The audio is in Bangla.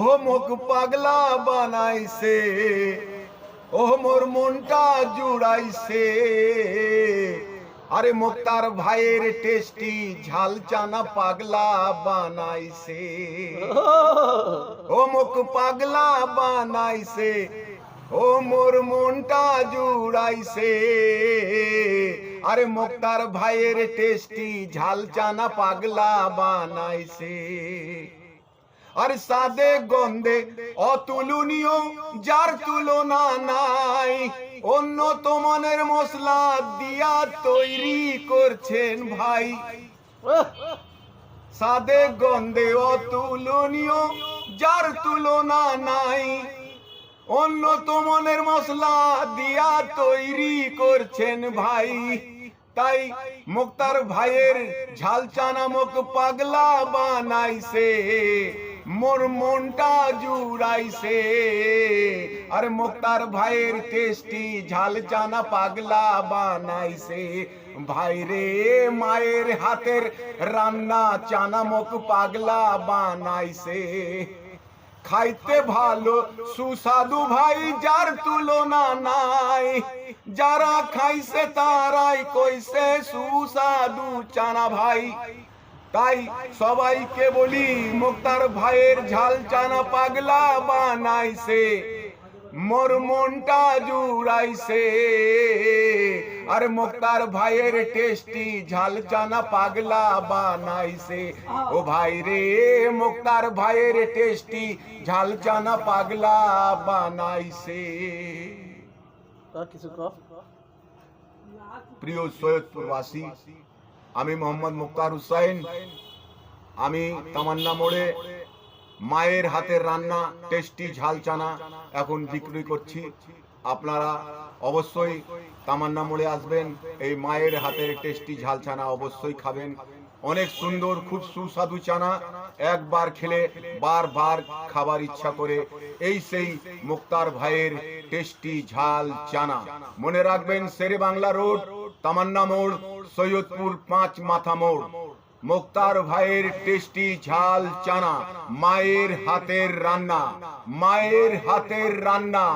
ও মুখ পাগলা বানাইছে, ও মোর মনটা জুড়াইছে। আরে মুক্তার ভাইয়ের টেস্টি ঝাল চানা পাগলা বানাইছে। ও মুখ পাগলা বানাইছে, ও মোর মনটা জুড়াইছে। আরে মুক্তার ভাইয়ের টেস্টি ঝাল চানা পাগলা বানাইছে। আর সাদে গন্ধে অতুলনীয় যার তুলনা নাই। অন্য তোমনের মশলা দিয়া তৈরি করছেন ভাই। সাদে গন্ধে অতুলনীয় যার তুলনা নাই। অন্য তোমনের মশলা দিয়া তৈরি করছেন ভাই। তাই মুক্তার ভাইয়ের ঝালচা নামক পাগলা বানাইছে। মোর মনটা জুড়াইছে। আর মুক্তার ভাইয়ের টেস্টি ঝাল চানা পাগলা বানাইছে। ভাই রে, মায়ের হাতের রান্না চানামক পাগলা বানাইছে। খাইতে ভালো, সুস্বাদু ভাই, যার তুলনা নাই। যারা খাইছে তারাই কইছে, সুস্বাদু চানা ভাই। তাই সবাইকে বলি মুক্তার ভাইয়ের ঝাল চানা পাগলা বানাইছে। মোর মনটা জুড়াইছে। আর মুক্তার ভাইয়ের টেস্টি ঝাল চানা পাগলা বানাইছে। ও ভাই রে মুক্তার ভাইয়ের টেস্টি ঝাল চানা পাগলা বানাইছে। প্রিয় সৈয়দপুরবাসী আমি মোহাম্মদ মুক্তার হুসাইন। আমি তামান্না মোড়ে মায়ের হাতের রান্না, টেস্টি ঝাল চানা এখন বিক্রি করছি। আপনারা অবশ্যই তামান্না মোড়ে আসবেন, এই মায়ের হাতের টেস্টি ঝাল চানা অবশ্যই খাবেন। অনেক সুন্দর, খুব সুস্বাদু চানা। একবার খেলে বারবার খাবার ইচ্ছা করে। এই সেই মুক্তার ভাইয়ের টেস্টি ঝাল চানা। মনে রাখবেন, শেরে বাংলা রোড, তামান্না মোড়, সৈয়দপুর পাঁচ মাথা মোড়। মুক্তার ভাইয়ের টেস্টি ঝাল চানা, মায়ের হাতের রান্না, মায়ের হাতের রান্না।